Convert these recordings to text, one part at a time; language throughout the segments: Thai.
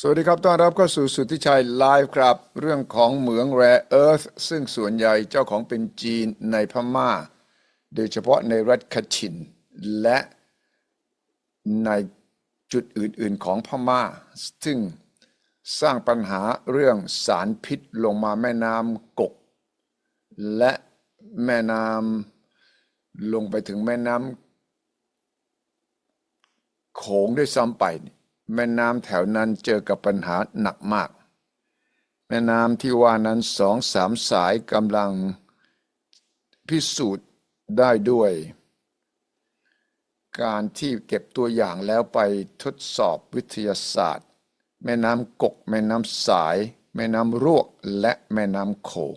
สวัสดีครับ ต้อนรับเข้าสู่สุทธิชัยไลฟ์ครับ เรื่องของเหมืองแร่เอิร์ธซึ่งส่วนใหญ่เจ้าของเป็นจีนในพม่า โดยเฉพาะในรัฐคชิน และในจุดอื่นๆของพม่า ซึ่งสร้างปัญหาเรื่องสารพิษลงมาแม่น้ำกก และแม่น้ำลงไปถึงแม่น้ำโขงด้วยซ้ำไป แม่น้ำแถวนั้นเจอกับปัญหาหนักมาก แม่น้ำที่ว่านั้นสองสามสายกำลังพิสูจน์ได้ด้วย การที่เก็บตัวอย่างแล้วไปทดสอบวิทยาศาสตร์ แม่น้ำกก แม่น้ำสาย แม่น้ำรวกและแม่น้ำโขง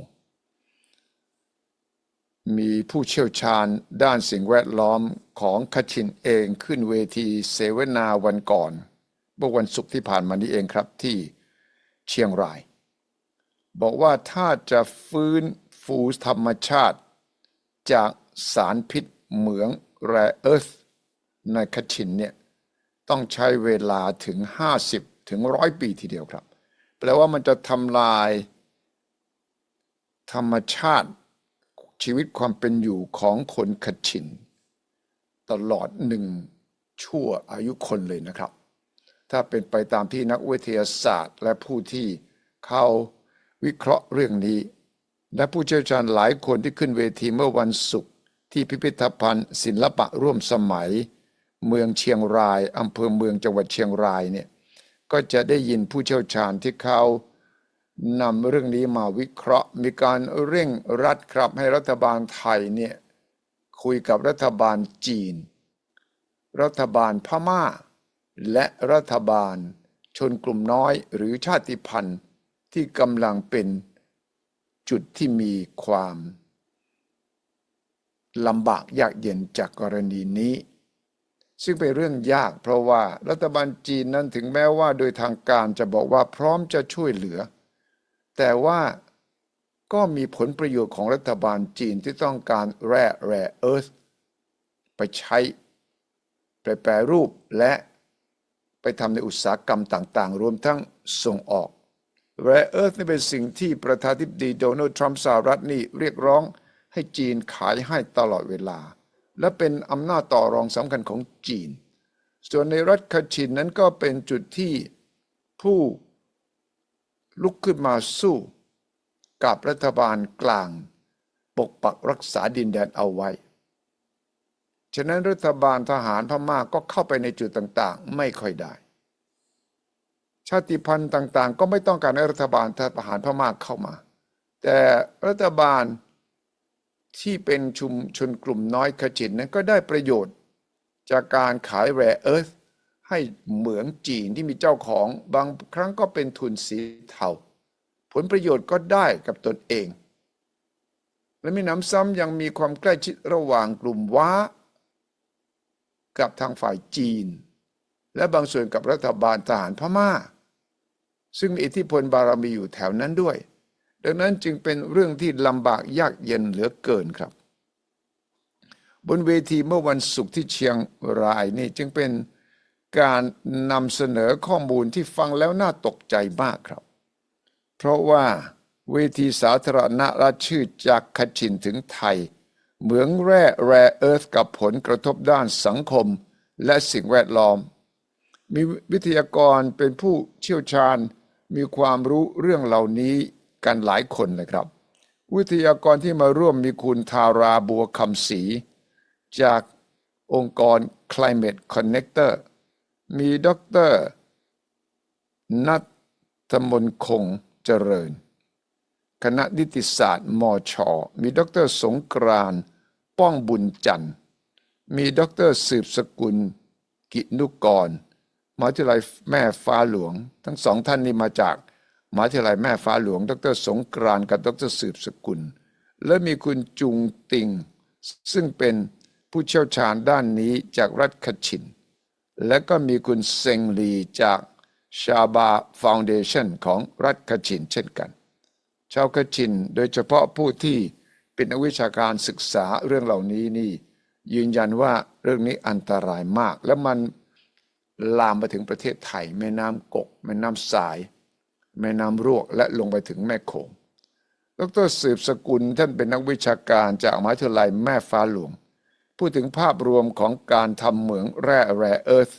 มีผู้เชี่ยวชาญด้านสิ่งแวดล้อมของคชินเองขึ้นเวทีเสวนาวันก่อน เมื่อวันศุกร์ที่ผ่านมานี้เองครับที่เชียงราย บอกว่าถ้าจะฟื้นฟูธรรมชาติ จากสารพิษเหมืองแร่เอิร์ธในคชินเนี่ยต้องใช้เวลาถึง 50 ถึงร้อยปีทีเดียวครับ แปลว่ามันจะทำลาย ธรรมชาติชีวิตความเป็นอยู่ของคนคชิน ตลอดหนึ่งชั่วอายุคนเลยนะครับ ถ้าเป็นไปตามที่นักวิทยาศาสตร์ และผู้ที่เขาวิเคราะห์เรื่องนี้ และผู้เชี่ยวชาญหลายคนที่ขึ้นเวทีเมื่อวันศุกร์ที่พิพิธภัณฑ์ ศิลปะร่วมสมัย เมืองเชียงรายอำเภอเมืองจังหวัดเชียงรายเนี่ยก็จะได้ยินผู้เชี่ยวชาญที่เขานำเรื่องนี้มาวิเคราะห์ มีการเร่งรัดครับให้รัฐบาลไทยเนี่ยคุยกับรัฐบาลจีน รัฐบาลพม่า และรัฐบาล ชนกลุ่มน้อยหรือชาติพันธุ์ที่กำลังเป็นจุดที่มีความลำบากยากเย็นจากกรณีนี้ ซึ่งเป็นเรื่องยากเพราะว่ารัฐบาลจีนนั้นถึงแม้ว่าโดยทางการจะบอกว่าพร้อมจะช่วยเหลือ แต่ว่าก็มีผลประโยชน์ของรัฐบาลจีนที่ต้องการแร่แร่เอิร์ธไปใช้ไปแปรรูปและ ไปทำในอุตสาหกรรมต่างๆ รวมทั้งส่งออกแร่เอิร์ธนี่เป็นสิ่งที่ประธานาธิบดีโดนัลด์ทรัมป์สหรัฐนี่เรียกร้องให้จีนขายให้ตลอดเวลา และเป็นอำนาจต่อรองสำคัญของจีน ส่วนในรัฐคาชินนั้นก็เป็นจุดที่ผู้ลุกขึ้นมาสู้กับรัฐบาลกลาง ปกปักรักษาดินแดนเอาไว้ ฉะนั้นรัฐบาลทหารพม่าก็เข้าไปในจุดต่างๆ ไม่ค่อยได้ ชาติพันธุ์ต่างๆ ก็ไม่ต้องการให้รัฐบาลทหารพม่าเข้ามา แต่รัฐบาลที่เป็นชุมชนกลุ่มน้อยขจินนั้นก็ได้ประโยชน์ จากการขายแร่เอิร์ธให้เหมืองจีนที่มีเจ้าของบางครั้งก็เป็นทุนสีเทาผลประโยชน์ก็ได้กับตนเอง และมีน้ำซ้ำยังมีความใกล้ชิดระหว่างกลุ่มว้า กับทางฝ่ายจีน และบางส่วนกับรัฐบาลทหารพม่า ซึ่งมีอิทธิพลบารมีอยู่แถวนั้นด้วย ดังนั้นจึงเป็นเรื่องที่ลำบากยากเย็นเหลือเกินครับ บนเวทีเมื่อวันศุกร์ที่เชียงรายนี่จึงเป็นการนำเสนอข้อมูลที่ฟังแล้วน่าตกใจมากครับ เพราะว่าเวทีสาธารณรัฐชื่อจากคชินถึงไทย เหมืองแร่แร่เอิร์ธกับผลกระทบด้านสังคมและสิ่งแวดล้อม มีวิทยากรเป็นผู้เชี่ยวชาญมีความรู้เรื่องเหล่านี้กันหลายคนเลยครับ วิทยากรที่มาร่วมมีคุณทาราบัวคำศรีจากองค์กร Climate Connector มีด็อกเตอร์นัทมนคงเจริญ คณะนิติศาสตร์มอชอมีดรสงกรานต์ป้องบุญจันทร์ มีดรสืบสกุล กินุกรมหาวิทยาลัยแม่ฟ้าหลวง ทั้งสองท่านนี้มาจากมหาวิทยาลัยแม่ฟ้าหลวง ดรสงกรานต์กับดรสืบสกุล และมีคุณจุงติง ซึ่งเป็นผู้เชี่ยวชาญด้านนี้จากรัฐคชิน และก็มีคุณเซงลีจากชาบาฟาวเดชันของรัฐคชินเช่นกัน ชาวคชิน โดยเฉพาะผู้ที่เป็นนักวิชาการศึกษาเรื่องเหล่านี้นี่ ยืนยันว่าเรื่องนี้อันตรายมาก และมันลามไปถึงประเทศไทย แม่น้ำกก แม่น้ำสาย แม่น้ำรวกและลงไปถึงแม่โขงดรสืบสกุลท่านเป็นนักวิชาการจากมหาวิทยาลัยแม่ฟ้าหลวง พูดถึงภาพรวมของการทำเหมืองแร่แร่เอิร์ธ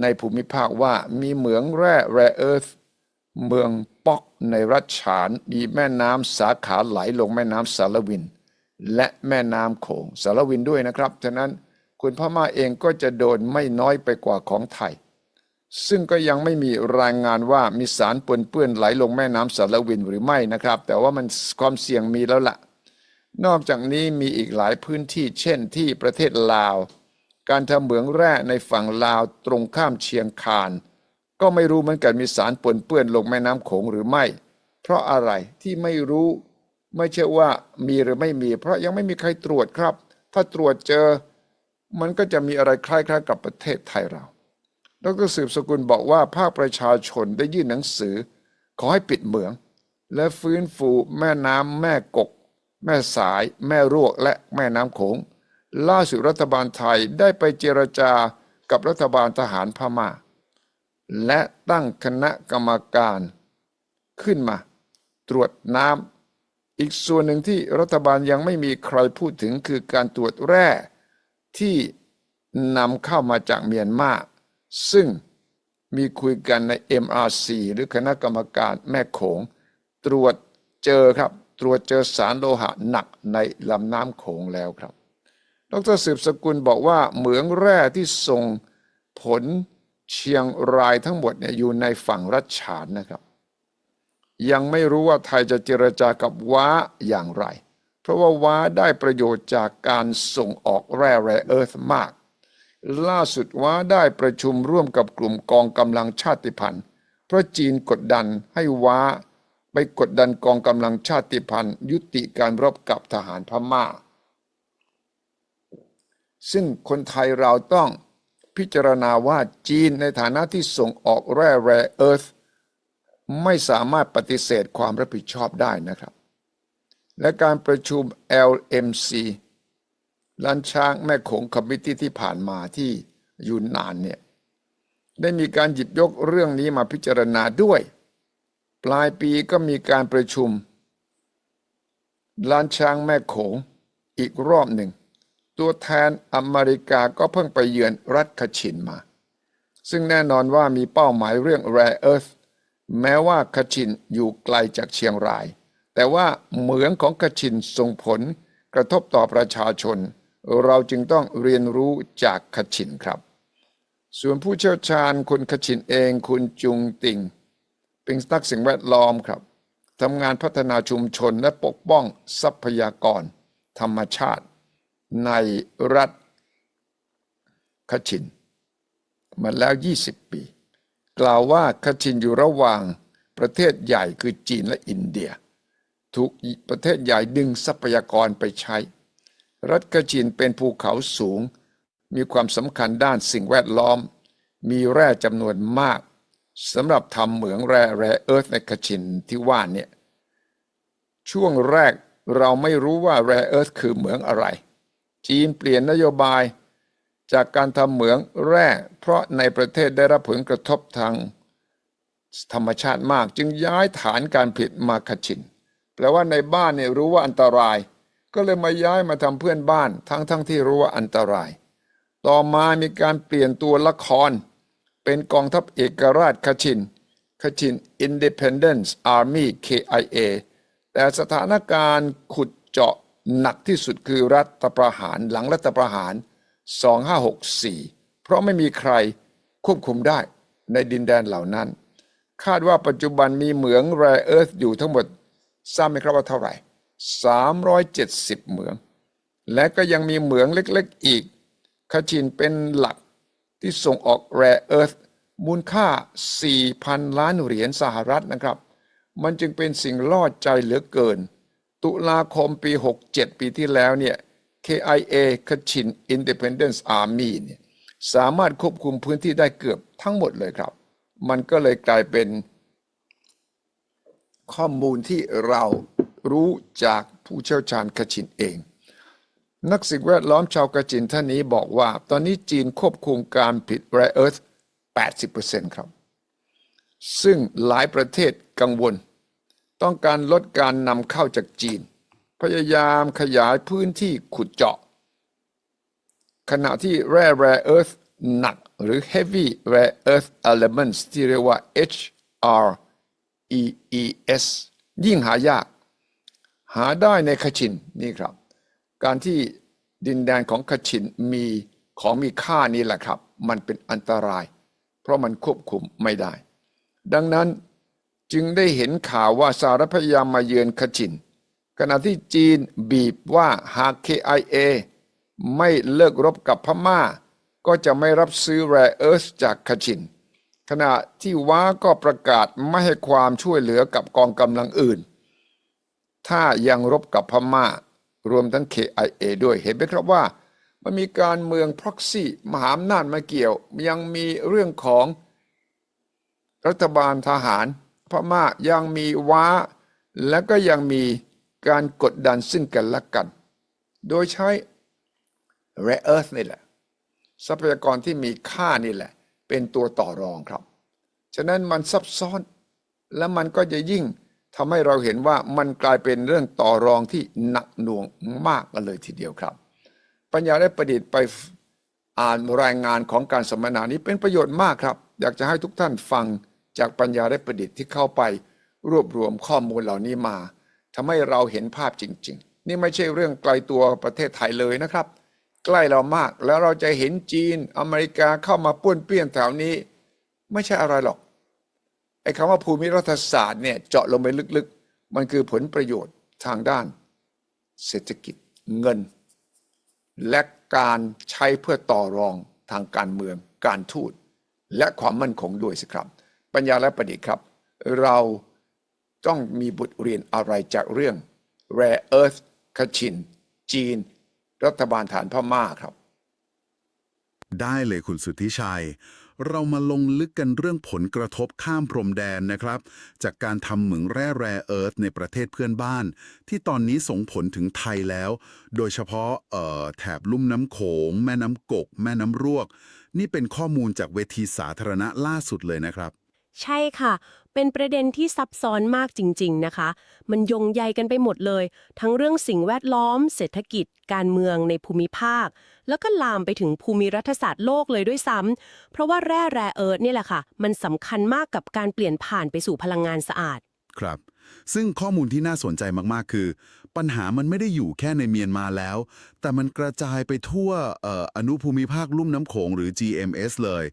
ในภูมิภาคว่ามีเหมืองแร่แร่เอิร์ธเมือง ป๊อกในรัฐฉานมีแม่น้ำสาขาไหลลงแม่น้ำสารวิน และแม่น้ำโขงสารวินด้วยนะครับ ฉะนั้นคุณพม่าเองก็จะโดนไม่น้อยไปกว่าของไทย ซึ่งก็ยังไม่มีรายงานว่ามีสารปนเปื้อนไหลลงแม่น้ำสารวินหรือไม่นะครับ แต่ว่ามันความเสี่ยงมีแล้วละ่ะ นอกจากนี้มีอีกหลายพื้นที่ เช่นที่ประเทศลาว การทำเหมืองแร่ในฝั่งลาวตรงข้ามเชียงคาน ก็ไม่รู้เหมือนกันมีสารปนเปื้อนลงแม่น้ำโขงหรือไม่ เพราะอะไรที่ไม่รู้ ไม่ใช่ว่ามีหรือไม่มี เพราะยังไม่มีใครตรวจครับ ถ้าตรวจเจอ มันก็จะมีอะไรคล้ายๆ กับประเทศไทยเราดรสืบสกุลบอกว่าภาคประชาชนได้ยื่นหนังสือ ขอให้ปิดเหมือง และฟื้นฟูแม่น้ำแม่กก แม่สาย แม่รวกและแม่น้ำโขงล่าสุดรัฐบาลไทยได้ไปเจรจากับรัฐบาลทหารพม่า และตั้งคณะกรรมการขึ้นมา ตรวจน้ำอีกส่วนหนึ่งที่รัฐบาลยังไม่มีใครพูดถึงคือการตรวจแร่ที่นำเข้ามาจากเมียนมาซึ่งมีคุยกันใน MRC หรือคณะกรรมการแม่โขง ตรวจเจอครับ ตรวจเจอสารโลหะหนักในลำน้ำโขงแล้วครับ ดรสืบสกุลบอกว่าเหมืองแร่ที่ส่งผล เชียงรายทั้งหมดเนี่ยอยู่ในฝั่งรัชฉานนะครับ ยังไม่รู้ว่าไทยจะเจรจากับว้าอย่างไร เพราะว่าว้าได้ประโยชน์จากการส่งออกแร่แร่เอิร์ธมาก ล่าสุดว้าได้ประชุมร่วมกับกลุ่มกองกำลังชาติพันธุ์ เพราะจีนกดดันให้ว้าไปกดดันกองกำลังชาติพันธุ์ ยุติการรบกับทหารพม่า ซึ่งคนไทยเราต้อง พิจารณาว่าจีนในฐานะที่ส่งออกแร่แร่เอิร์ธไม่สามารถปฏิเสธความรับผิดชอบได้นะครับ และการประชุม LMC ล้านช้างแม่โขงคอมมิตี้ที่ผ่านมาที่ยูนนานเนี่ยได้มีการหยิบยกเรื่องนี้มาพิจารณาด้วย ปลายปีก็มีการประชุมล้านช้างแม่โขงอีกรอบหนึ่ง ตัวแทนอเมริกาก็เพิ่งไปเยือนรัฐคชินมา ซึ่งแน่นอนว่ามีเป้าหมายเรื่อง rare earth แม้ว่าคชินอยู่ไกลจากเชียงราย แต่ว่าเหมืองของคชินส่งผลกระทบต่อประชาชน เราจึงต้องเรียนรู้จากคชินครับ ส่วนผู้เชี่ยวชาญคุณคชินเองคุณจุงติงเป็นนักสิ่งแวดล้อมครับทำงานพัฒนาชุมชนและปกป้องทรัพยากร ธรรมชาติ ในรัฐคชิน มาแล้ว 20 ปี กล่าวว่าคชินอยู่ระหว่างประเทศใหญ่คือจีนและอินเดีย ถูกประเทศใหญ่ดึงทรัพยากรไปใช้ รัฐคชินเป็นภูเขาสูง มีความสำคัญด้านสิ่งแวดล้อม มีแร่จำนวนมากสำหรับทำเหมืองแร่แร่เอิร์ธในคชินที่ว่าเนี่ยช่วงแรกเราไม่รู้ว่าแร่เอิร์ธคือเหมืองอะไร จีนเปลี่ยนนโยบาย จากการทำเหมืองแร่ เพราะในประเทศได้รับผลกระทบทางธรรมชาติมาก จึงย้ายฐานการผลิตมาคชิน แปลว่าในบ้านเนี่ยรู้ว่าอันตราย ก็เลยมาย้ายมาทำเพื่อนบ้าน ทั้งทั้งที่รู้ว่าอันตราย ต่อมามีการเปลี่ยนตัวละคร เป็นกองทัพเอกราชคชินคชิน Independence Army KIA แต่สถานการณ์ขุดเจาะ หนักที่สุดคือรัฐประหารหลังรัฐประหาร 2564 เพราะไม่มีใครควบคุมได้ในดินแดนเหล่านั้น คาดว่าปัจจุบันมีเหมืองแร่เอิร์ธอยู่ทั้งหมดทราบไหมครับว่าเท่าไหร่ 370 เหมือง และก็ยังมีเหมืองเล็กๆอีกคชินเป็นหลักที่ส่งออกแร่เอิร์ธมูลค่า 4,000 ล้านเหรียญสหรัฐนะครับ มันจึงเป็นสิ่งล่อใจเหลือเกิน ตุลาคมปี 67 ปีที่แล้วเนี่ย KIA คชิน Independence Army เนี่ยสามารถควบคุมพื้นที่ได้เกือบทั้งหมดเลยครับ มันก็เลยกลายเป็นข้อมูลที่เรารู้จากผู้เชี่ยวชาญคชินเอง นักสิ่งแวดล้อมชาวกชินท่านนี้บอกว่า ตอนนี้จีนควบคุมการผลิตแร่เอิร์ธ80%ครับ ซึ่งหลายประเทศกังวล ต้องการลดการนำเข้าจากจีน พยายามขยายพื้นที่ขุดเจาะ ขณะที่แร่ rare earth หนักหรือ heavy rare earth elements ที่เรียกว่า HREES ยิ่งหายาก หาได้ในขชินนี่ครับ การที่ดินแดนของขชินมีของมีค่านี่แหละครับ มันเป็นอันตราย เพราะมันควบคุมไม่ได้ ดังนั้น จึงได้เห็นข่าวว่าสหรัฐพยายามมาเยือนขชิน ขณะที่จีนบีบว่าหาก KIA ไม่เลิกรบกับพม่า ก็จะไม่รับซื้อแร่เอิร์ธจากขชิน ขณะที่ว้าก็ประกาศไม่ให้ความช่วยเหลือกับกองกำลังอื่น ถ้ายังรบกับพม่า รวมทั้ง KIA ด้วยเห็นไหมครับว่ามันมีการเมือง proxy มหาอำนาจมาเกี่ยว ยังมีเรื่องของรัฐบาลทหาร พม่ายังมีว้า และก็ยังมีการกดดันซึ่งกันและกัน โดยใช้ rare earth นี่แหละ ทรัพยากรที่มีค่านี่แหละ เป็นตัวต่อรองครับ ฉะนั้นมันซับซ้อน และมันก็จะยิ่งทำให้เราเห็นว่ามันกลายเป็นเรื่องต่อรองที่หนักหน่วงมากกันเลยทีเดียวครับ ปัญญาได้ประดิษฐ์ไปอ่านรายงานของการสัมมนานี้เป็นประโยชน์มากครับ อยากจะให้ทุกท่านฟัง จากปัญญาได้ประดิษฐ์ที่เข้าไปรวบรวมข้อมูลเหล่านี้มาทำให้เราเห็นภาพจริง ๆ นี่ไม่ใช่เรื่องไกลตัวประเทศไทยเลยนะครับ ใกล้เรามากแล้วเราจะเห็นจีนอเมริกาเข้ามาป้วนเปี้ยนแถวนี้ ไม่ใช่อะไรหรอกไอ้คำว่าภูมิรัฐศาสตร์เนี่ยเจาะลงไปลึกๆ มันคือผลประโยชน์ทางด้าน เศรษฐกิจเงิน และการใช้เพื่อต่อรองทางการเมือง การทูตและความมั่นคงด้วยสิครับ ปัญญาและประดิษฐ์ครับ เราต้องมีบทเรียนอะไรจากเรื่อง rare earth คชิน จีน รัฐบาลฐานพม่าครับ ได้เลยคุณสุทธิชัย เรามาลงลึกกันเรื่องผลกระทบข้ามพรมแดนนะครับ จากการทำเหมืองแร่แร่เอิร์ธในประเทศเพื่อนบ้าน ที่ตอนนี้ส่งผลถึงไทยแล้ว โดยเฉพาะแถบลุ่มน้ำโขง แม่น้ำกก แม่น้ำรวก นี่เป็นข้อมูลจากเวทีสาธารณะล่าสุดเลยนะครับ ใช่ค่ะ เป็นประเด็นที่ซับซ้อนมากจริง ๆ นะคะ มันโยงใยกันไปหมดเลย ทั้งเรื่องสิ่งแวดล้อม เศรษฐกิจ การเมืองในภูมิภาค แล้วก็ลามไปถึงภูมิรัฐศาสตร์โลกเลยด้วยซ้ำ เพราะว่าแร่แรเอิร์ธเนี่ยแหละค่ะ มันสำคัญมากกับการเปลี่ยนผ่านไปสู่พลังงานสะอาด ครับ ซึ่งข้อมูลที่น่าสนใจมากๆ คือ ปัญหามันไม่ได้อยู่แค่ในเมียนมาแล้ว แต่มันกระจายไปทั่วเอออนุภูมิภาคลุ่มน้ำโขงหรือ GMS เลย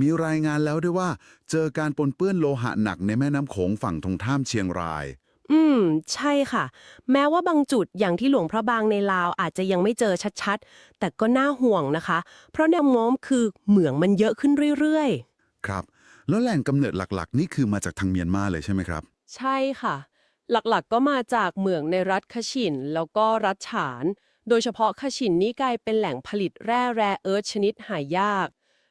มีรายงานแล้วด้วยว่า เจอการปนเปื้อนโลหะหนักในแม่น้ำโขงฝั่งตรงท่ามเชียงราย อืม ใช่ค่ะ แม้ว่าบางจุดอย่างที่หลวงพระบางในลาวอาจจะยังไม่เจอชัดๆ แต่ก็น่าห่วงนะคะ เพราะแนวโน้มคือเหมืองมันเยอะขึ้นเรื่อยๆ ครับ แล้วแหล่งกำเนิดหลักๆ นี่คือมาจากทางเมียนมาเลยใช่ไหมครับ ใช่ค่ะ หลักๆก็มาจากเหมืองในรัฐคชินแล้วก็รัฐฉานโดยเฉพาะคชินนี่กลายเป็นแหล่งผลิตแร่แรเอิร์ธชนิดหายาก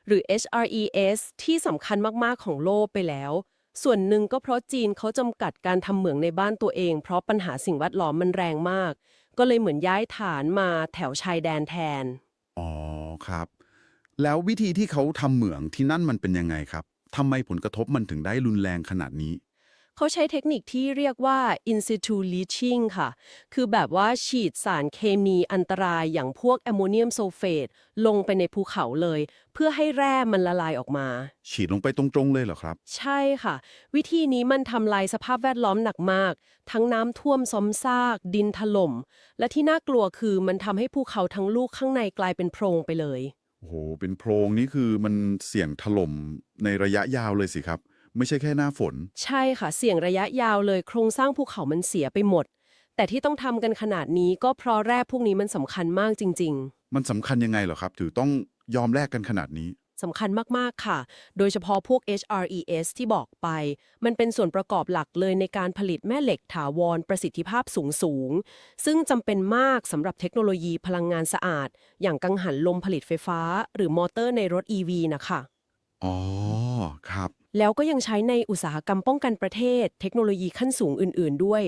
หรือ HRES ที่สำคัญมาก ๆ ของโลกไปแล้ว ส่วนหนึ่งก็เพราะจีนเขาจำกัดการทำเหมืองในบ้านตัวเอง เพราะปัญหาสิ่งแวดล้อมมันแรงมาก ก็เลยเหมือนย้ายฐานมาแถวชายแดนแทน อ๋อครับ แล้ววิธีที่เขาทำเหมืองที่นั่นมันเป็นยังไงครับทำไมผลกระทบมันถึงได้รุนแรงขนาดนี้ เขาใช้เทคนิคที่เรียกว่า in situ leaching ค่ะ คือแบบว่าฉีดสารเคมีอันตรายอย่างพวกแอมโมเนียมโซเฟตลงไปในภูเขาเลย เพื่อให้แร่มันละลายออกมา ฉีดลงไปตรงๆเลยเหรอครับ ใช่ค่ะ วิธีนี้มันทำลายสภาพแวดล้อมหนักมาก ทั้งน้ำท่วมซ้ำซาก ดินถล่ม และที่น่ากลัวคือมันทำให้ภูเขาทั้งลูกข้างในกลายเป็นโพรงไปเลย โอ้โห เป็นโพรงนี่คือมันเสี่ยงถล่มในระยะยาวเลยสิครับ ไม่ใช่แค่หน้าฝน ใช่ค่ะ เสี่ยงระยะยาวเลยโครงสร้างภูเขามันเสียไปหมด แต่ที่ต้องทำกันขนาดนี้ก็เพราะแร่พวกนี้มันสำคัญมากจริงๆมันสำคัญยังไงเหรอครับถือต้องยอมแลกกันขนาดนี้สำคัญมาก ๆ ค่ะ โดยเฉพาะพวก HRES ที่บอกไป มันเป็นส่วนประกอบหลักเลยในการผลิตแม่เหล็กถาวรประสิทธิภาพสูงสูงๆซึ่งจำเป็นมากสำหรับเทคโนโลยีพลังงานสะอาด อย่างกังหันลมผลิตไฟฟ้า หรือมอเตอร์ในรถ EV นะคะ อ๋อ ครับ แล้วก็ยังใช้ในอุตสาหกรรมป้องกันประเทศ เทคโนโลยีขั้นสูงอื่น ๆ ด้วย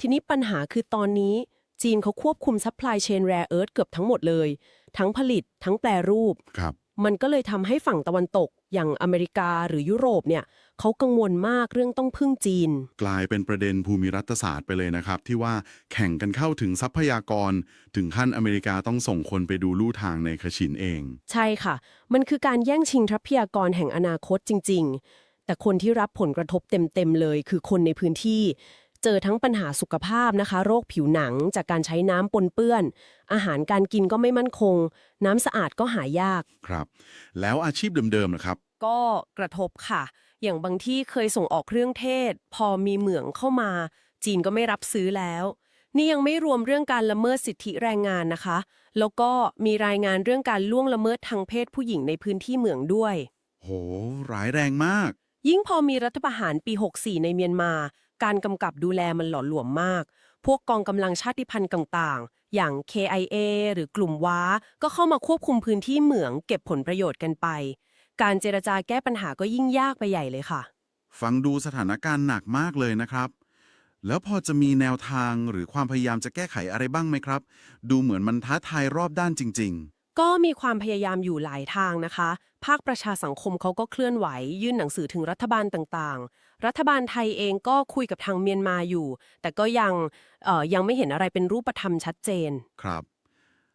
ทีนี้ปัญหาคือตอนนี้จีนเขาควบคุมซัพพลายเชนแร r เอิร์ธเกือบทั้งหมดเลย ทั้งผลิตทั้งแปรรูป ครับ มันก็เลยทำให้ฝั่งตะวันตก อย่างอเมริกาหรือยุโรปเนี่ยเขากังวลมากเรื่องต้องพึ่งจีน กลายเป็นประเด็นภูมิรัฐศาสตร์ไปเลยนะครับ ที่ว่าแข่งกันเข้าถึงทรัพยากร ถึงขั้นอเมริกาต้องส่งคนไปดูลู่ทางในคชินเอง ใช่ค่ะ มันคือการแย่งชิงทรัพยากรแห่งอนาคตจริง ๆ แต่คนที่รับผลกระทบเต็มๆเลย คือคนในพื้นที่ เจอทั้งปัญหาสุขภาพนะคะ โรคผิวหนังจากการใช้น้ำปนเปื้อน อาหารการกินก็ไม่มั่นคง น้ำสะอาดก็หายาก ครับ แล้วอาชีพเดิมๆนะครับ ก็กระทบค่ะ อย่างบางที่เคยส่งออกเครื่องเทศ พอมีเหมืองเข้ามา จีนก็ไม่รับซื้อแล้ว นี่ยังไม่รวมเรื่องการละเมิดสิทธิแรงงานนะคะ แล้วก็มีรายงานเรื่องการล่วงละเมิดทางเพศผู้หญิงในพื้นที่เหมืองด้วย โห ร้ายแรงมาก ยิ่งพอมีรัฐประหารปี 64 ในเมียนมา การกำกับดูแลมันหล่อหลวมมาก พวกกองกำลังชาติพันธุ์ต่างๆ อย่าง KIA หรือกลุ่มว้า ก็เข้ามาควบคุมพื้นที่เหมืองเก็บผลประโยชน์กันไป การเจรจาแก้ปัญหาก็ยิ่งยากไปใหญ่เลยค่ะ ฟังดูสถานการณ์หนักมากเลยนะครับ แล้วพอจะมีแนวทางหรือความพยายามจะแก้ไขอะไรบ้างไหมครับ ดูเหมือนมันท้าทายรอบด้านจริง ๆ ก็มีความพยายามอยู่หลายทางนะคะ ภาคประชาสังคมเขาก็เคลื่อนไหว ยื่นหนังสือถึงรัฐบาลต่างๆ รัฐบาลไทยเองก็คุยกับทางเมียนมาอยู่ แต่ก็ยังเอ่อยังไม่เห็นอะไรเป็นรูปธรรมชัดเจน ครับ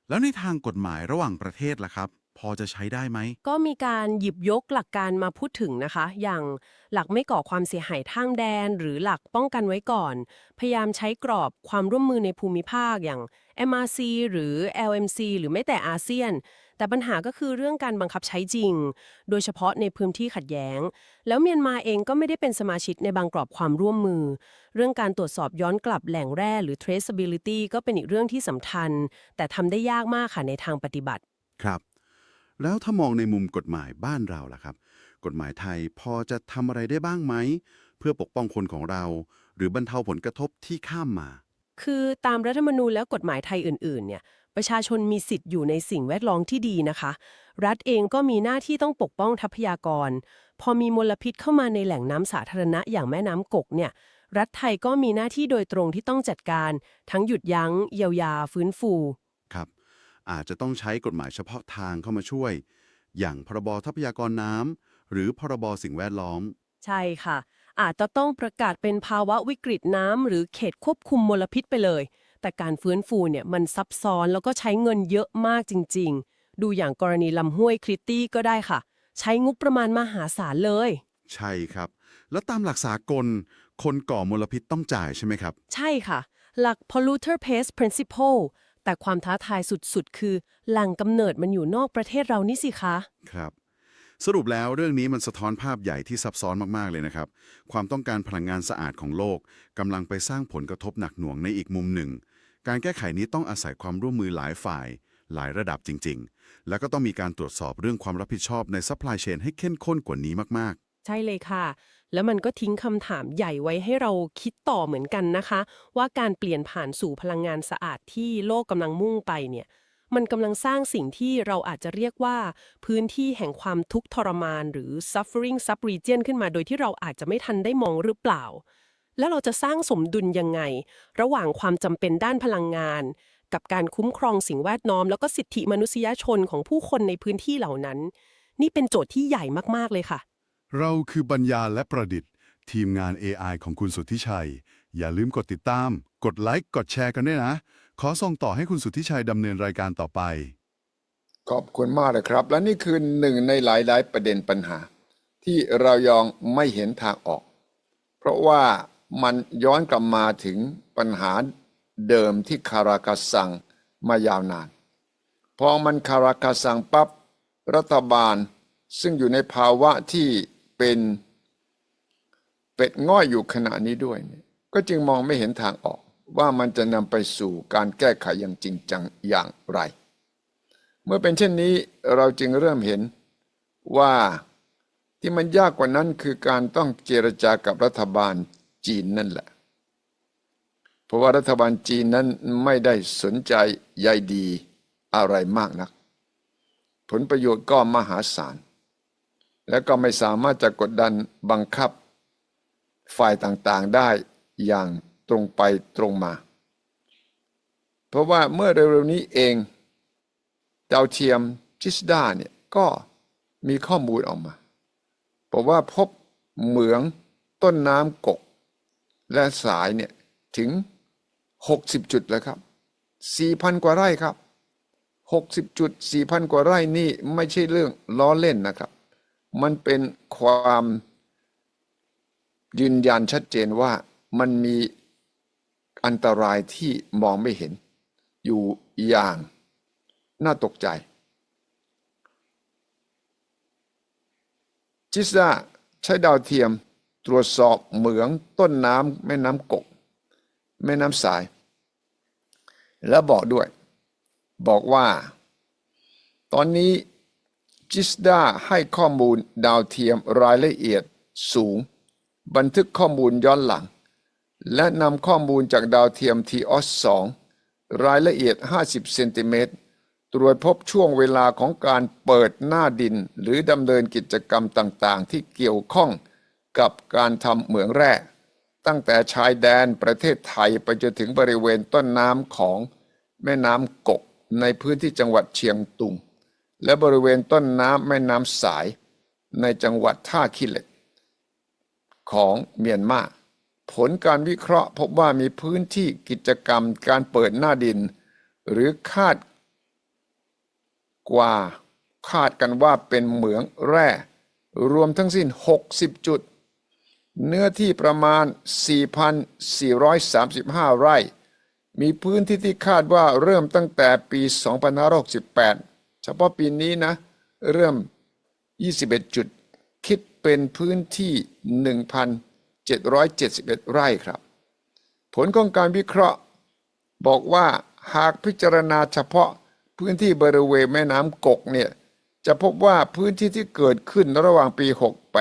แล้วในทางกฎหมายระหว่างประเทศล่ะครับ พอจะใช้ได้ไหม ก็มีการหยิบยกหลักการมาพูดถึงนะคะ อย่างหลักไม่ก่อความเสียหายทางแดน หรือหลักป้องกันไว้ก่อน พยายามใช้กรอบความร่วมมือในภูมิภาคอย่าง MRC หรือ LMC หรือไม่แต่อาเซียน แต่ปัญหาก็คือเรื่องการบังคับใช้จริง โดยเฉพาะในพื้นที่ขัดแย้ง แล้วเมียนมาเองก็ไม่ได้เป็นสมาชิกในบางกรอบความร่วมมือ เรื่องการตรวจสอบย้อนกลับแหล่งแร่หรือ traceability ก็เป็นอีกเรื่องที่สำคัญ แต่ทำได้ยากมากค่ะในทางปฏิบัติ ครับ แล้วถ้ามองในมุมกฎหมายบ้านเราล่ะครับ กฎหมายไทยพอจะทำอะไรได้บ้างไหม เพื่อปกป้องคนของเรา หรือบรรเทาผลกระทบที่ข้ามมา คือตามรัฐธรรมนูญและกฎหมายไทยอื่นๆเนี่ยประชาชนมีสิทธิ์อยู่ในสิ่งแวดล้อมที่ดีนะคะ รัฐเองก็มีหน้าที่ต้องปกป้องทรัพยากร พอมีมลพิษเข้ามาในแหล่งน้ำสาธารณะอย่างแม่น้ำกกเนี่ยรัฐไทยก็มีหน้าที่โดยตรงที่ต้องจัดการ ทั้งหยุดยัง้ง เยียวยา ฟื้นฟู อาจจะต้องใช้กฎหมายเฉพาะทางเข้ามาช่วย อย่างพรบทรัพยากรน้ำหรือพรบสิ่งแวดล้อม ใช่ค่ะ อาจจะต้องประกาศเป็นภาวะวิกฤตน้ำหรือเขตควบคุมมลพิษไปเลย แต่การฟื้นฟูเนี่ยมันซับซ้อนแล้วก็ใช้เงินเยอะมากจริง ๆ ดูอย่างกรณีลำห้วยคริตตี้ก็ได้ค่ะ ใช้งบประมาณมหาศาลเลย ใช่ครับ แล้วตามหลักสากล คนก่อมลพิษต้องจ่ายใช่ไหมครับ ใช่ค่ะ หลัก polluter pays principle แต่ความท้าทายสุดๆ คือแหล่งกำเนิดมันอยู่นอกประเทศเรานี่สิคะ ครับ สรุปแล้วเรื่องนี้มันสะท้อนภาพใหญ่ที่ซับซ้อนมาก ๆ เลยนะครับ ความต้องการพลังงานสะอาดของโลกกำลังไปสร้างผลกระทบหนักหน่วงในอีกมุมหนึ่ง การแก้ไขนี้ต้องอาศัยความร่วมมือหลายฝ่าย หลายระดับจริง ๆ แล้วก็ต้องมีการตรวจสอบเรื่องความรับผิดชอบในซัพพลายเชนให้เข้มข้นกว่านี้มาก ใช่เลยค่ะ แล้วมันก็ทิ้งคำถามใหญ่ไว้ให้เราคิดต่อเหมือนกันนะคะ ว่าการเปลี่ยนผ่านสู่พลังงานสะอาดที่โลกกำลังมุ่งไปเนี่ย มันกำลังสร้างสิ่งที่เราอาจจะเรียกว่า พื้นที่แห่งความทุกข์ทรมาน หรือ suffering sub region ขึ้นมาโดยที่เราอาจจะไม่ทันได้มองหรือเปล่า แล้วเราจะสร้างสมดุลยังไง ระหว่างความจำเป็นด้านพลังงาน กับการคุ้มครองสิ่งแวดล้อม แล้วก็สิทธิมนุษยชนของผู้คนในพื้นที่เหล่านั้น นี่เป็นโจทย์ที่ใหญ่มากๆเลยค่ะ เราคือปัญญาและประดิษฐ์ ทีมงาน AI ของคุณสุทธิชัย อย่าลืมกดติดตาม กดไลค์ กดแชร์กันด้วยนะ ขอส่งต่อให้คุณสุทธิชัยดำเนินรายการต่อไป ขอบคุณมากเลยครับ และนี่คือหนึ่งในหลาย ๆ ประเด็นปัญหา ที่เรายังไม่เห็นทางออก เพราะว่ามันย้อนกลับมาถึงปัญหาเดิมที่คาราคาซังมายาวนาน พอมันคาราคาซังปั๊บรัฐบาลซึ่งอยู่ในภาวะที่ เป็นเป็ดง่อยอยู่ขณะนี้ด้วยเนี่ยก็จึงมองไม่เห็นทางออกว่ามันจะนำไปสู่การแก้ไขอย่างจริงจังอย่างไร เมื่อเป็นเช่นนี้เราจึงเริ่มเห็นว่าที่มันยากกว่านั้นคือการต้องเจรจากับรัฐบาลจีนนั่นแหละ เพราะว่ารัฐบาลจีนนั้นไม่ได้สนใจใยดีอะไรมากนัก ผลประโยชน์ก็มหาศาล และก็ไม่สามารถจะกดดันบังคับ ฝ่ายต่างๆได้อย่างตรงไปตรงมา เพราะว่าเมื่อเร็วๆนี้เอง ดาวเทียมจิสดาเนี่ยก็มีข้อมูลออกมาบอกว่าพบเหมืองต้นน้ำกก และสายเนี่ยถึง 60 จุดแล้วครับ 4,000 กว่าไร่ครับ 60 จุด 4,000 กว่าไร่นี่ไม่ใช่เรื่องล้อเล่นนะครับ มันเป็นความยืนยันชัดเจนว่ามันมีอันตรายที่มองไม่เห็น อยู่อย่างน่าตกใจ จิสดาใช้ดาวเทียมตรวจสอบเหมืองต้นน้ำแม่น้ำกก แม่น้ำสาย แล้วบอกด้วย บอกว่า ตอนนี้ จิสดาให้ข้อมูลดาวเทียมรายละเอียดสูง บันทึกข้อมูลย้อนหลัง และนำข้อมูลจากดาวเทียมทีออส2รายละเอียด 50 เซนติเมตรตรวจพบช่วงเวลาของการเปิดหน้าดิน หรือดำเนินกิจกรรมต่างๆ ที่เกี่ยวข้องกับการทำเหมืองแร่ ตั้งแต่ชายแดนประเทศไทยไปจนถึงบริเวณต้นน้ำของแม่น้ำกกในพื้นที่จังหวัดเชียงตุง และบริเวณต้นน้ำแม่น้ำสาย ในจังหวัดท่าขี้เหล็ก ของเมียนมาผลการวิเคราะห์พบว่ามีพื้นที่กิจกรรมการเปิดหน้าดิน หรือคาดกว่าคาดกันว่าเป็นเหมืองแร่ รวมทั้งสิ้น 60 จุด เนื้อที่ประมาณ 4,435 ไร่ มีพื้นที่ที่คาดว่าเริ่มตั้งแต่ปี 2568 เฉพาะปีนี้นะ เริ่ม 21 จุด คิดเป็นพื้นที่ 1,771 ไร่ครับ ผลของการวิเคราะห์ บอกว่าหากพิจารณาเฉพาะพื้นที่บริเวณแม่น้ำกกเนี่ยจะพบว่าพื้นที่ที่เกิดขึ้นระหว่างปี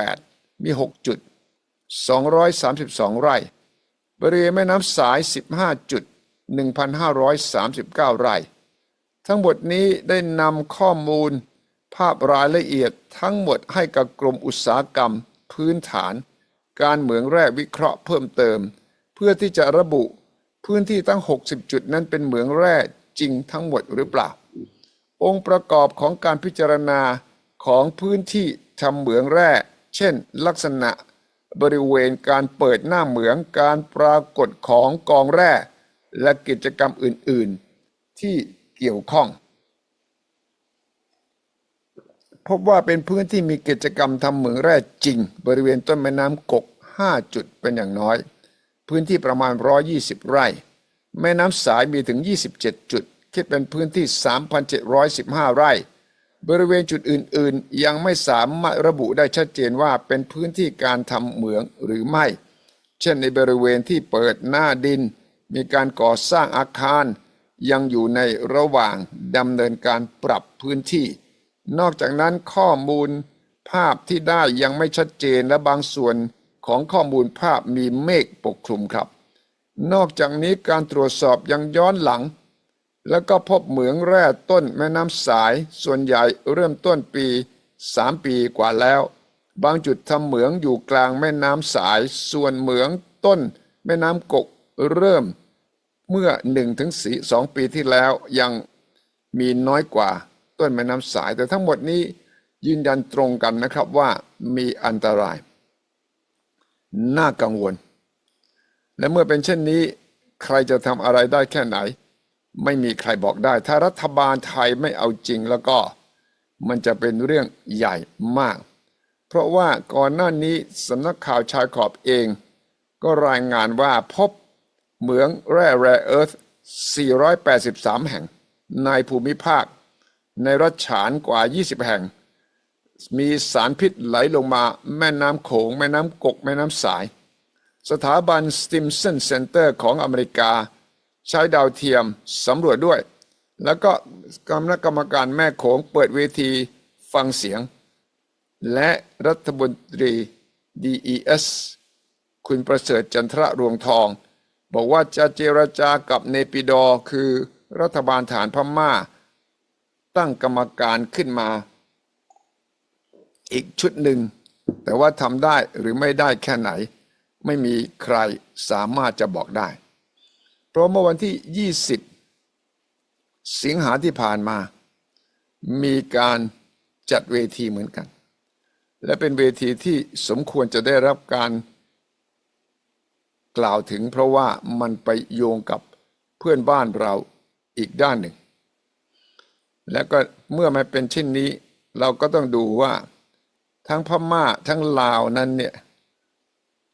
68 มี 6 จุด 232 ไร่ บริเวณแม่น้ำสาย 15 จุด 1,539 ไร่ ทั้งหมดนี้ได้นำข้อมูล ภาพรายละเอียดทั้งหมดให้กับกรมอุตสาหกรรม พื้นฐาน การเหมืองแร่วิเคราะห์เพิ่มเติม เพื่อที่จะระบุพื้นที่ทั้ง 60 จุดนั้นเป็นเหมืองแร่จริงทั้งหมดหรือเปล่า องค์ประกอบของการพิจารณาของพื้นที่ทำเหมืองแร่ เช่น ลักษณะ บริเวณการเปิดหน้าเหมืองการปรากฏของกองแร่ และกิจกรรมอื่น ๆ ที่ เกี่ยวข้อง พบว่าเป็นพื้นที่มีกิจกรรมทำเหมืองแร่จริง บริเวณต้นแม่น้ำกก 5 จุดเป็นอย่างน้อย พื้นที่ประมาณ 120 ไร่ แม่น้ำสายมีถึง 27 จุด คิดเป็นพื้นที่ 3,715 ไร่ บริเวณจุดอื่นๆ ยังไม่สามารถระบุได้ชัดเจนว่าเป็นพื้นที่การทำเหมืองหรือไม่ เช่นในบริเวณที่เปิดหน้าดิน มีการก่อสร้างอาคาร ยังอยู่ในระหว่างดำเนินการปรับพื้นที่ นอกจากนั้นข้อมูลภาพที่ได้ยังไม่ชัดเจนและบางส่วนของข้อมูลภาพมีเมฆปกคลุมครับ นอกจากนี้การตรวจสอบยังย้อนหลัง แล้วก็พบเหมืองแร่ต้นแม่น้ำสาย ส่วนใหญ่เริ่มต้นปี 3 ปีกว่าแล้ว บางจุดทำเหมืองอยู่กลางแม่น้ำสาย ส่วนเหมืองต้นแม่น้ำกกเริ่ม เมื่อ1ถึง2ปีที่แล้วยังมีน้อยกว่าต้นแม่น้ำสาย แต่ทั้งหมดนี้ยืนยันตรงกันนะครับว่ามีอันตราย น่ากังวล และเมื่อเป็นเช่นนี้ ใครจะทำอะไรได้แค่ไหน ไม่มีใครบอกได้ ถ้ารัฐบาลไทยไม่เอาจริงแล้วก็มันจะเป็นเรื่องใหญ่มาก เพราะว่าก่อนหน้านี้สำนักข่าวชายขอบเอง ก็รายงานว่าพบ เหมืองแร่แร่เอิร์ธ483 แห่ง ในภูมิภาค ในรัฐฉานกว่า 20 แห่ง มีสารพิษไหลลงมาแม่น้ำโขง แม่น้ำกก แม่น้ำสาย สถาบัน Stimson Center ของอเมริกา ใช้ดาวเทียมสำรวจด้วย แล้วก็คณะกรรมการแม่โขงเปิดเวทีฟังเสียง และรัฐมนตรี DES คุณประเสริฐจันทระรวงทอง บอกว่าจะเจรจากับเนปิดอคือรัฐบาลฐานพม่า ตั้งกรรมการขึ้นมา อีกชุดหนึ่ง แต่ว่าทำได้หรือไม่ได้แค่ไหน ไม่มีใครสามารถจะบอกได้ เพราะเมื่อวันที่ 20 สิงหาที่ผ่านมา มีการจัดเวทีเหมือนกัน และเป็นเวทีที่สมควรจะได้รับการ กล่าวถึงเพราะว่ามันไปโยงกับเพื่อนบ้านเราอีกด้านหนึ่ง และก็เมื่อมันเป็นเช่นนี้ เราก็ต้องดูว่าทั้งพม่าทั้งลาวนั้นเนี่ย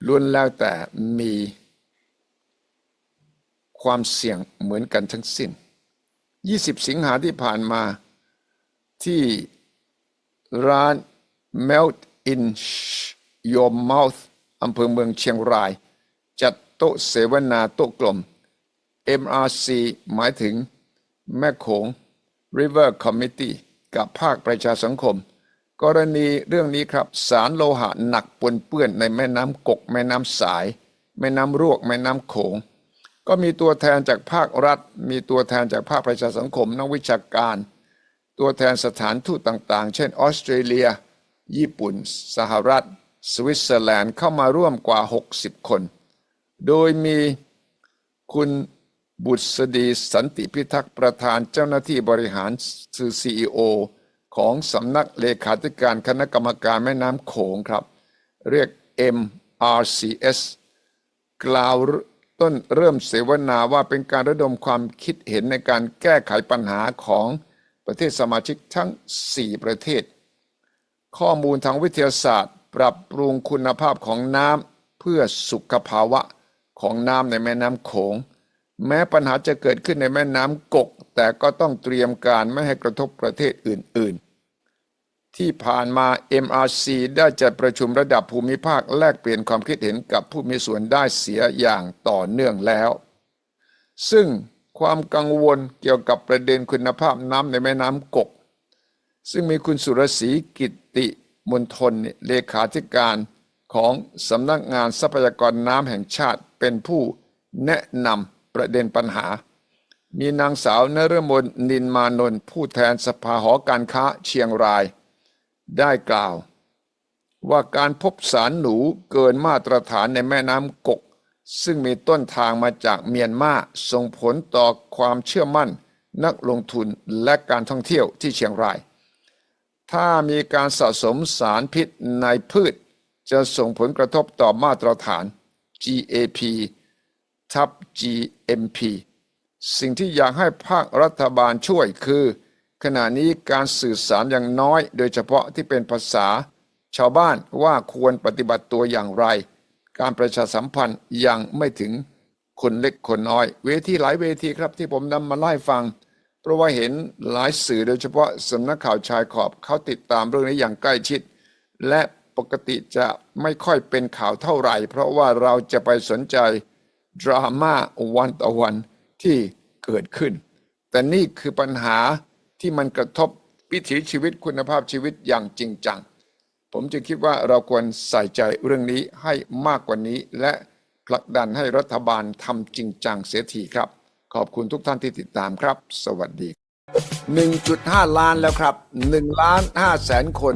ล้วนแล้วแต่มีความเสี่ยงเหมือนกันทั้งสิ้น 20 สิงหาที่ผ่านมาที่ร้าน Melt in Your Mouth อำเภอเมืองเชียงราย โต๊ะเสวนาโต๊ะกลม MRC หมายถึงแม่โขง River Committee กับภาคประชาสังคม กรณีเรื่องนี้ครับสารโลหะหนักปนเปื้อนในแม่น้ำกก แม่น้ำสาย แม่น้ำรวก แม่น้ำโขง ก็มีตัวแทนจากภาครัฐ มีตัวแทนจากภาคประชาสังคมนักวิชาการ ตัวแทนสถานทูตต่างๆ เช่นออสเตรเลีย ญี่ปุ่น สหรัฐ สวิตเซอร์แลนด์เข้ามาร่วมกว่า 60 คน โดยมีคุณบุษดีสันติพิทักษ์ประธานเจ้าหน้าที่บริหารสื่อ CEO ของสำนักเลขาธิการคณะกรรมการแม่น้ำโขงครับ เรียก MRCS กล่าวต้นเริ่มเสวนาว่าเป็นการระดมความคิดเห็นในการแก้ไขปัญหาของประเทศสมาชิกทั้ง 4 ประเทศ ข้อมูลทางวิทยาศาสตร์ ปรับปรุงคุณภาพของน้ำเพื่อสุขภาวะ ของน้ำในแม่น้ำโขง แม้ปัญหาจะเกิดขึ้นในแม่น้ำกก แต่ก็ต้องเตรียมการไม่ให้กระทบประเทศอื่น ๆ ที่ผ่านมา MRC ได้จัดประชุมระดับภูมิภาคแลกเปลี่ยนความคิดเห็นกับผู้มีส่วนได้เสียอย่างต่อเนื่องแล้ว ซึ่งความกังวลเกี่ยวกับประเด็นคุณภาพน้ำในแม่น้ำกก ซึ่งมีคุณสุรศรีกิตติมนทนเลขาธิการของสำนักงานทรัพยากรน้ำแห่งชาติ เป็นผู้แนะนำประเด็นปัญหา มีนางสาวนฤมลนินมานนท์ผู้แทนสภาหอการค้าเชียงราย ได้กล่าว ว่าการพบสารหนูเกินมาตรฐานในแม่น้ำกก ซึ่งมีต้นทางมาจากเมียนมาส่งผลต่อความเชื่อมั่น นักลงทุนและการท่องเที่ยวที่เชียงราย ถ้ามีการสะสมสารพิษในพืชจะส่งผลกระทบต่อมาตรฐาน GAP ทับ GMP สิ่งที่อยากให้ภาครัฐบาลช่วยคือ ขณะนี้การสื่อสารอย่างน้อย โดยเฉพาะที่เป็นภาษา ชาวบ้านว่าควรปฏิบัติตัวอย่างไร การประชาสัมพันธ์ยังไม่ถึงคนเล็กคนน้อย เวทีหลายเวทีครับที่ผมนำมาไล่ฟัง เพราะว่าเห็นหลายสื่อโดยเฉพาะสำนักข่าวชายขอบเขาติดตามเรื่องนี้อย่างใกล้ชิด และ ปกติจะไม่ค่อยเป็นข่าวเท่าไหร่ เพราะว่าเราจะไปสนใจดราม่าวันต่อวันที่เกิดขึ้น แต่นี่คือปัญหาที่มันกระทบวิถีชีวิตคุณภาพชีวิตอย่างจริงจัง ผมจึงคิดว่าเราควรใส่ใจเรื่องนี้ให้มากกว่านี้ และผลักดันให้รัฐบาลทำจริงจังเสียทีครับ ขอบคุณทุกท่านที่ติดตามครับ สวัสดี 1.5 ล้านแล้วครับ1ล้าน5แสนคน